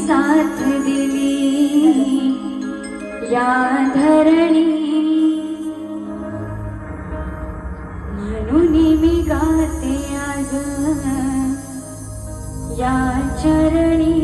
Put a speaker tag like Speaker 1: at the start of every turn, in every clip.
Speaker 1: साथ दिली या धरणी म्हणून मी गाते आज या चरणी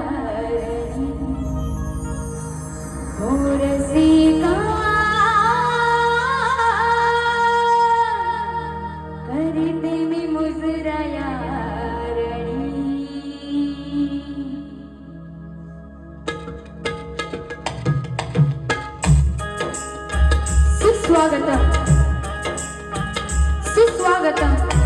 Speaker 1: सुस्वागतम सुस्वागतम